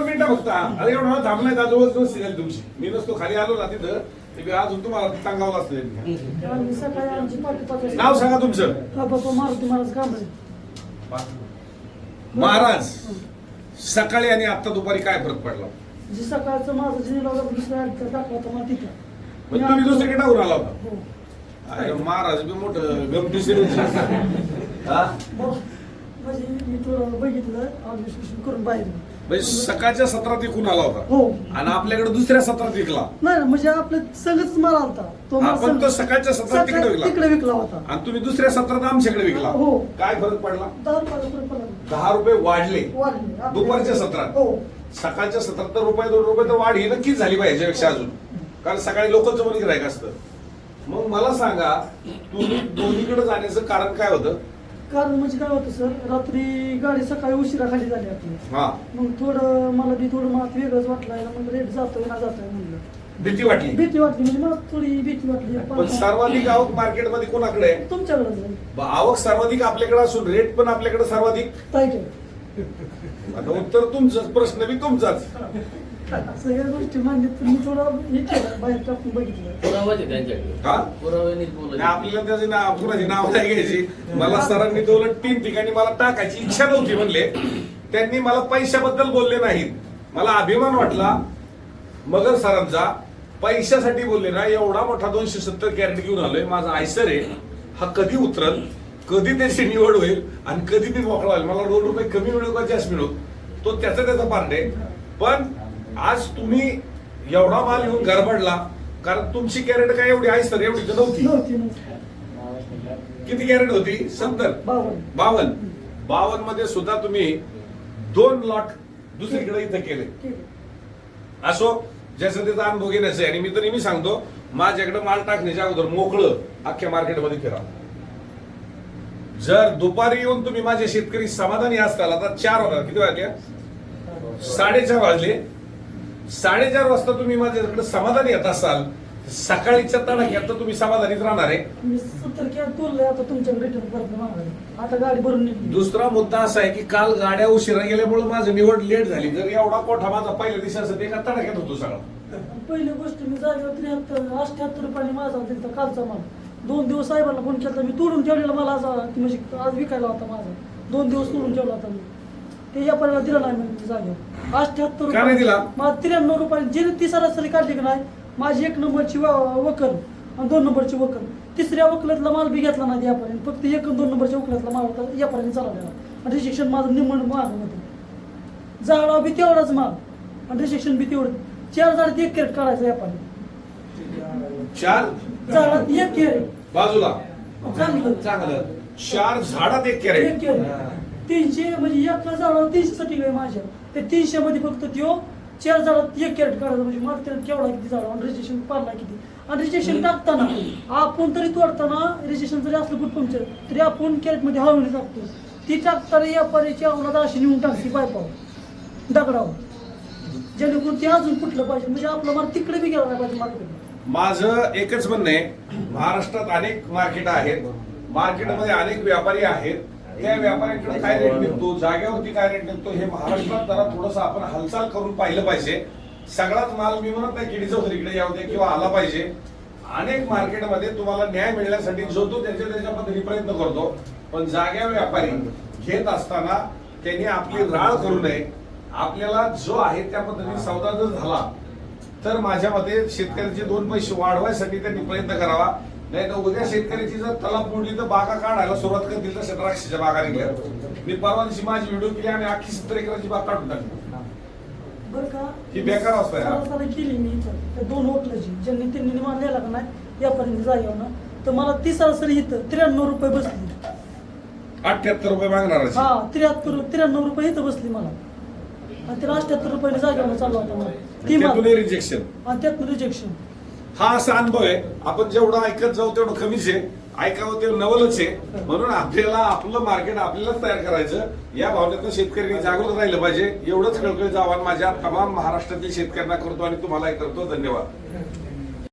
दोन मिनिटं फक्त. अरे एवढा थांबलाय जवळ जवळ झाली तुमची. मी नसतो खाली आलो ना तिथं. ते मी अजून तुम्हाला सांगावं असतं नाव सांगा तुमचं. हा बाबा मारुती महाराज सकाळी आणि आता दुपारी काय फरक पडला? जी सकाळचं माझं तुम्ही दुसरीकडे टाकून आला होता. हो. अरे महाराज बी मोठं गमतीशीर हा? म्हणजे मी थोडं बघितलं ऑब्झर्वेशन करून बाहेर म्हणजे सकाळच्या सत्रात विकून आला होता. हो. आणि आपल्याकडे दुसऱ्या सत्रात विकला नाही म्हणजे आपलं संगच मला आलता. तो मला आपण तो सकाळच्या सत्रात तिकडे विकला. तिकडे विकला होता. आणि तुम्ही दुसऱ्या सत्रात आमच्याकडे विकला. हो. काय फरक पडला? दहा रुपये रुपये पडला. दहा रुपये वाढले. दुपारच्या सत्रात. हो. सकाळच्या सत्रात तर रुपये दोन रुपये तर वाढ ही नक्कीच झाली पाहिजे याच्यापेक्षा अजून. कारण सकाळी लोकलचं पण गिरायक असतं. मग मला सांगा तुम्ही दोन्हीकडे जाण्याचं कारण काय होतं? कारण म्हणजे काय होतं सर? रात्री गाडी सकाळी उशिरा खाली झाली आपली. हा. मग थोडं मला बी थोडं मला वेगळंच वाटलं. मग रेट जातोय ना जातोय म्हणलं. भीती वाटली? भीती वाटली. म्हणजे मला थोडी भीती वाटली. पण सर्वाधिक आवक मार्केटमध्ये कोणाकडे आहे? तुमच्याकडे जाईल ब- आवक सर्वाधिक आपल्याकडे असून रेट पण आपल्याकडे सर्वाधिक? टाईट आहे आता उत्तर तुमचंच प्रश्न बी तुमचाच. सगळ्या गोष्टी मान्य पण मी थोडं हे केलं बाहेर टाकून बघितलं. पुरावाचे त्यांच्याकडे. हा? पुराव्यानेच नाही, बोलायचे आपल्याला त्याची नाव नाव नाही घ्यायची. मला सरांनी तर उलट तीन ठिकाणी मला टाकायची इच्छा नव्हती म्हणले. त्यांनी मला पैशाबद्दल बोलले नाहीत. मला अभिमान वाटला. मगर सरांचा पैशासाठी बोलले ना एवढा मोठा दोनशे सत्तर कॅरेट घेऊन आलोय. माझा आयसर आहे. हा कधी उतरल? कधी त्याची निवड होईल? आणि कधी मी मोकळा होईल? मला दोन रुपये कमी मिळू का जास्त मिळू? तो त्याचा त्याचा पार्ट आहे पण आज तुम्ही एवढा माल घेऊन गडबडला कारण तुमची कॅरेट काय एवढी आयसर एवढी तर नव्हती. किती कॅरेट होती? सत्तर. बावन. बावन. मध्ये सुद्धा तुम्ही दोन लॉट दुसरीकडे इथं केले. असो ज्याचं त्याचा अनुभव घेण्याचं आहे. आणि मी तर नेहमी सांगतो माझ्याकडे माल टाकण्याच्या अगोदर मोकळं अख्ख्या मार्केटमध्ये फिरा जर दुपारी येऊन तुम्ही माझे शेतकरी समाधानी असताल आता चार होणार किती वाजले? साडेचार वाजले. साडेचार वाजता तुम्ही माझ्याकडे समाधानी येत असाल सकाळीच्या तडाख्यात तर तुम्ही समाधानीच राहणार आहे. मी सत्तर आता तुमच्याकडे रिटर्न परत मागायला आता गाडी भरून निघली. दुसरा मुद्दा असा आहे की काल गाड्या उशिरा गेल्यामुळे माझं निवड लेट झाली. जर एवढा कोठा माझा पहिल्या दिवशी ते एका तडाख्यात होतो सगळा. पहिली गोष्ट मी जागेवर त्र्याहत्तर अठ्याहत्तर रुपयाने माझा दिलता कालचा माल. दोन दिवस साहेबांना फोन केला मी तोडून ठेवलेला मला आज म्हणजे आज विकायला होता माझा. दोन दिवस तोडून ठेवला होता मी. ते या पर्यंत दिला नाही मी जागेवर अठ्याहत्तर का नाही दिला? मला त्र्याण्णव रुपये. जे ती सरासरी काढली की नाही माझी एक नंबरची व- वकल आणि दोन नंबरची वकल. तिसऱ्या वकलातला माल बी घेतला नाही यापर्यंत. फक्त एक आणि दोन नंबरच्या वकलातला माल होता यापर्यंत चालवलेला. आणि रिजेक्शन माझं निम्मण मागमध्ये जाळा बी तेवढाच माल. आणि रिजेक्शन बी तेवढं. चार झाड एक कॅरेट काढायचं यापाने चार? झाडात एक कॅरेट. बाजूला. चांगलं. चांगलं. चार झाडात एक एक कॅरेट कॅरेट. तीनशे म्हणजे एका झाडावर तीनशे साठी आहे माझ्या. त्या तीनशे मध्ये फक्त त्यो चार झाडात एक कॅरेट काढायचं म्हणजे कॅरेट केवढा किती झाड आणि रिजेक्शन पारला किती? आणि रिजेक्शन टाकताना आपण तरी तोडताना रिजेक्शन जरी असलं गुड पंक्चर तरी आपण कॅरेटमध्ये हळून टाकतो ती टाकताना या पर्याची अवलाद अशी नेऊन टाकते पायपावर दगडावर. जेणेकरून ते अजून कुठलं पाहिजे. म्हणजे आपला माल तिकडे बी गेला पाहिजे मार्केट माझं एकच म्हणणं आहे महाराष्ट्रात अनेक मार्केट आहेत. मार्केटमध्ये अनेक व्यापारी आहेत. त्या व्यापाऱ्याकडे काय रेट निघतो? जागेवरती काय रेट निघतो? हे महाराष्ट्रात जरा थोडस आपण हालचाल करून पाहिलं पाहिजे. सगळाच माल मी म्हणत नाही किडी इकडे येऊ दे किंवा आला पाहिजे. अनेक मार्केटमध्ये तुम्हाला न्याय मिळण्यासाठी जो तो त्याच्या त्याच्या पद्धतीने प्रयत्न करतो. पण जाग्या व्यापारी घेत असताना त्यांनी आपली राळ करू नये. आपल्याला जो आहे त्या पद्धतीने सौदा जर झाला तर माझ्या मते शेतकऱ्याचे दोन पैसे वाढवायसाठी त्यांनी प्रयत्न करावा. नाही तर उद्या शेतकऱ्याची जर तलाप मोडली तर बागा काढायला सुरुवात करतील तर द्राक्षाच्या बागा निघल्या मी परवा दिवशी माझी व्हिडिओ केली आणि अख्खी सत्तर एकराची बाग काढून टाकली. बरं का? ही बेकार अवस्था केली मी दोन ओटलाची ज्यांनी त्यांनी मान लिहिला का नाही यापर्यंत जागेवर ना. तर मला ती सरासरी इथं त्र्याण्णव रुपये बसली. अठ्याहत्तर रुपये मागणार हा त्र्याहत्तर त्र्याण्णव रुपये इथं बसली मला. आणि त्याला अठ्याहत्तर रुपयाने जागेवर चालला होता मला. ती त्यातून मला रिजेक्शन आणि त्यातनं रिजेक्शन हा असा अनुभव आहे. आपण जेवढं ऐकत जाऊ तेवढं कमीच आहे. ऐकावं ते नवलच आहे. म्हणून आपल्याला आपलं मार्केट आपल्यालाच तयार करायचं. या भावनेतनं शेतकऱ्यांनी जागृत राहिलं पाहिजे. एवढंच कळकळीचं आव्हान माझ्या तमाम महाराष्ट्रातील शेतकऱ्यांना करतो आणि तुम्हालाही करतो. धन्यवाद.